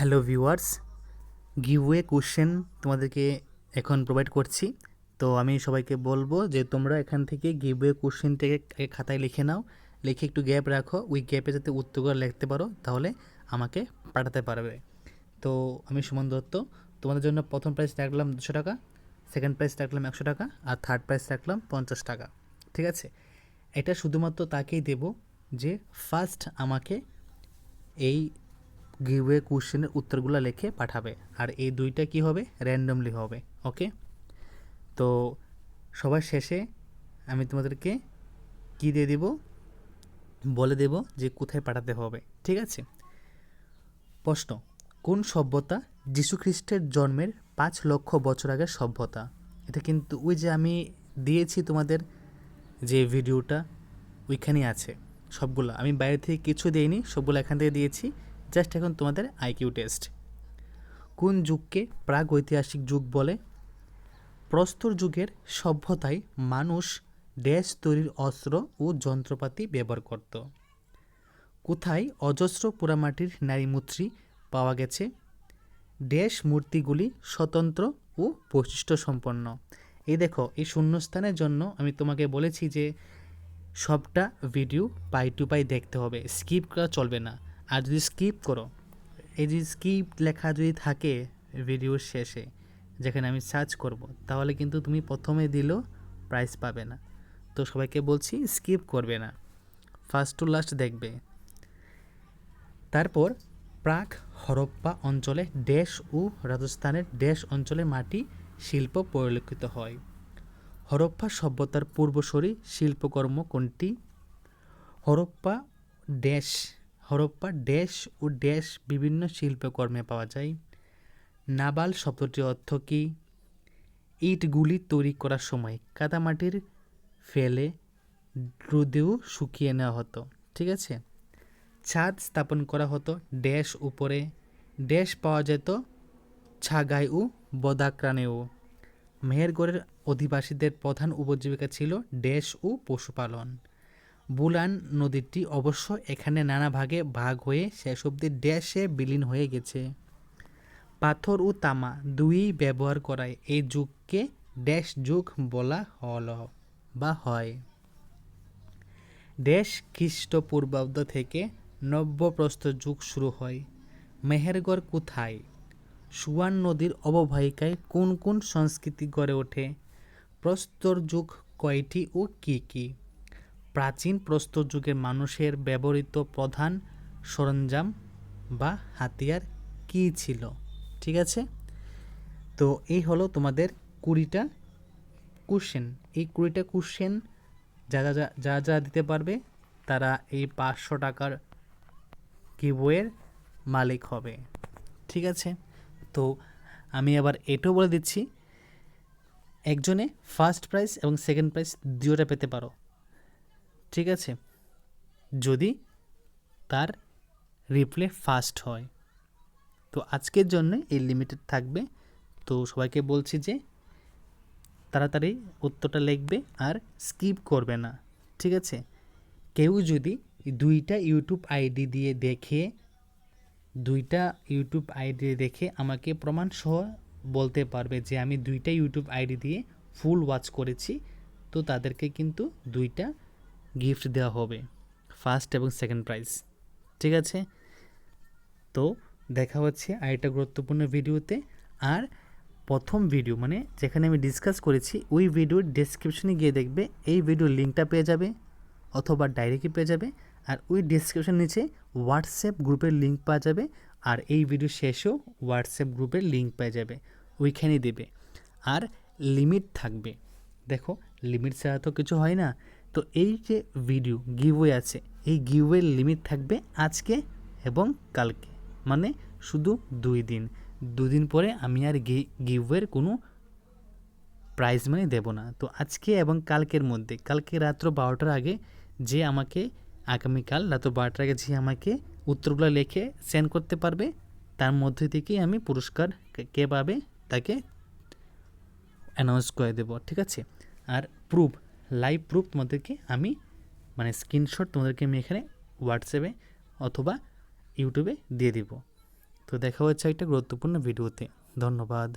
Hello viewers giveaway question তোমাদেরকে এখন provide করছি। তো আমি সবাইকে বলব যে তোমরা এখান থেকে গিভওয়ে কোশ্চেনটাকে খাতায় লিখে নাও। লিখে একটু গ্যাপ রাখো। ওই গ্যাপে যাতে উত্তরগুলো লিখতে পারো, তাহলে আমাকে পাঠাতে পারবে। তো আমি সুমন দত্ত। তোমাদের জন্য প্রথম প্রাইস রাখলাম দুশো টাকা সেকেন্ড প্রাইস রাখলাম একশো টাকা, আর থার্ড প্রাইস রাখলাম পঞ্চাশ টাকা। ঠিক আছে? এটা শুধুমাত্র তাকেই দেব যে ফার্স্ট আমাকে এই গিভওয়ে কোশ্চেনের উত্তরগুলো লিখে পাঠাবে। আর এই দুইটা কি হবে? র্যান্ডমলি হবে ওকে তো সবার শেষে আমি তোমাদেরকে কি দিয়ে দেব? বলে দেব যে কোথায় পাঠাতে হবে, ঠিক আছে? প্রশ্ন, কোন সভ্যতা যীশুখ্রিস্টের জন্মের পাঁচ লক্ষ বছর আগের সভ্যতা? এটা কিন্তু ওই যে আমি দিয়েছি তোমাদের যে ভিডিওটা, ওইখানেই আছে সবগুলো। আমি বাইরে থেকে কিছু দিইনি, সবগুলো এখান থেকে দিয়েছি। জাস্ট এখন তোমাদের আইকিউ টেস্ট। কোন যুগকে প্রাগ ঐতিহাসিক যুগ বলে? প্রস্তর যুগের সভ্যতায় মানুষ ড্যাশ তৈরির অস্ত্র ও যন্ত্রপাতি ব্যবহার করত। কোথায় অজস্র পোড়ামাটির নারীমূর্তি পাওয়া গেছে? ড্যাশ মূর্তিগুলি স্বতন্ত্র ও বৈশিষ্ট্য সম্পন্ন এই দেখো, এই শূন্যস্থানের জন্য আমি তোমাকে বলেছি যে সবটা ভিডিও পাই টু পাই দেখতে হবে। স্কিপ করা চলবে না। আর যদি স্কিপ করো, এই যে স্কিপ লেখা যদি থাকে ভিডিওর শেষে, যেখানে আমি সার্চ করব, তাহলে কিন্তু তুমি প্রথমে দিলেও প্রাইস পাবে না। তো সবাইকে বলছি স্কিপ করবে না। ফার্স্ট টু লাস্ট দেখবে। তারপর প্রাক হরপ্পা অঞ্চলে ড্যাশ ও রাজস্থানের ড্যাশ অঞ্চলে মাটি শিল্প পরিলক্ষিত হয়। হরপ্পা সভ্যতার পূর্বসরী শিল্পকর্ম কোনটি? হরপ্পা ড্যাশ হরপ্পা ড্যাশ ও ড্যাশ বিভিন্ন শিল্পকর্মে পাওয়া যায়। নাবাল শব্দটির অর্থ কী? ইটগুলি তৈরি করার সময় কাদামাটির ফেলে রোদেও শুকিয়ে নেওয়া হতো, ঠিক আছে? ছাদ স্থাপন করা হতো ড্যাশ উপরে। ড্যাশ পাওয়া যেত ছাগাই ও বদাক্রানেও। মেহেরগড়ের অধিবাসীদের প্রধান উপজীবিকা ছিল ড্যাশ ও পশুপালন। বুলান নদীটি অবশ্য এখানে নানা ভাগে ভাগ হয়ে শেষ অবধি ড্যাশে বিলীন হয়ে গেছে। পাথর ও তামা দুই ব্যবহার করায় এই যুগকে ড্যাশ যুগ বলা হল বা হয়। ড্যাশ খ্রিস্টপূর্বাব্দ থেকে নব্যপ্রস্তর যুগ শুরু হয়। মেহেরগড় কোথায়? সুয়ান নদীর অববাহিকায় কোন কোন সংস্কৃতি গড়ে ওঠে? প্রস্তর যুগ কয়টি ও কী কী? প্রাচীন প্রস্তর যুগের মানুষের ব্যবহৃত প্রধান সরঞ্জাম বা হাতিয়ার কী ছিল? ঠিক আছে? তো এই হলো তোমাদের কুড়িটা কোশ্চেন এই কুড়িটা কোশ্চেন যা যা যা যা দিতে পারবে, তারা এই পাঁচশো টাকার কিবইয়ের মালিক হবে। ঠিক আছে? তো আমি আবার এটাও বলে দিচ্ছি, একজনে ফার্স্ট প্রাইজ এবং সেকেন্ড প্রাইজ দুটোটা পেতে পারো। ঠিক আছে? যদি তার রিপ্লে ফাস্ট হয়। তো আজকের জন্য এই লিমিটেড থাকবে। তো সবাইকে বলছি যে তাড়াতাড়ি উত্তরটা লিখবে আর স্কিপ করবে না। ঠিক আছে? কেউ যদি দুইটা ইউটিউব আইডি দিয়ে দেখে, দুইটা ইউটিউব আইডি দেখে আমাকে প্রমাণ সহ বলতে পারবে যে আমি দুইটা ইউটিউব আইডি দিয়ে ফুল ওয়াচ করেছি, তো তাদেরকে কিন্তু দুইটা গিফট দেওয়া হবে ফার্স্ট এবং সেকেন্ড প্রাইজ ঠিক আছে? তো দেখা হচ্ছে আরেকটা গুরুত্বপূর্ণ ভিডিওতে, আর প্রথম ভিডিও মানে যেখানে আমি ডিসকাস করেছি, ওই ভিডিওর ডেসক্রিপশনে গিয়ে দেখবে, এই ভিডিওর লিঙ্কটা পেয়ে যাবে, অথবা ডাইরেক্টলি পেয়ে যাবে, আর ওই ডিসক্রিপশন নিচে হোয়াটসঅ্যাপ গ্রুপের লিঙ্ক পাওয়া যাবে, আর এই ভিডিও শেষেও হোয়াটসঅ্যাপ গ্রুপের লিঙ্ক পেয়ে যাবে, ওইখানেই দেবে। আর লিমিট থাকবে, দেখো লিমিট ছাড়া তো কিছু হয় না তো এই যে ভিডিও গিভওয়ে আছে, এই গিভওয়ের লিমিট থাকবে আজকে এবং কালকে। মানে শুধু দুই দিন। দুদিন পরে আমি আর গিভওয়ের কোনো প্রাইজ মানি দেবো না। তো আজকে এবং কালকের মধ্যে, কালকে রাত্র বারোটার আগে যে আমাকে, আগামীকাল রাত্র বারোটার আগে যে আমাকে উত্তরগুলো লিখে সেন্ড করতে পারবে, তার মধ্যে থেকেই আমি পুরস্কার কে পাবে তাকে অ্যানাউন্স করে দেবো, ঠিক আছে? আর প্রুফ লাইভ প্রুফ তোমাদেরকে আমি মানে স্ক্রিনশট তোমাদেরকে আমি এখানে হোয়াটসঅ্যাপে অথবা ইউটিউবে দিয়ে দিব। তো দেখা হচ্ছে একটা গুরুত্বপূর্ণ ভিডিওতে ধন্যবাদ।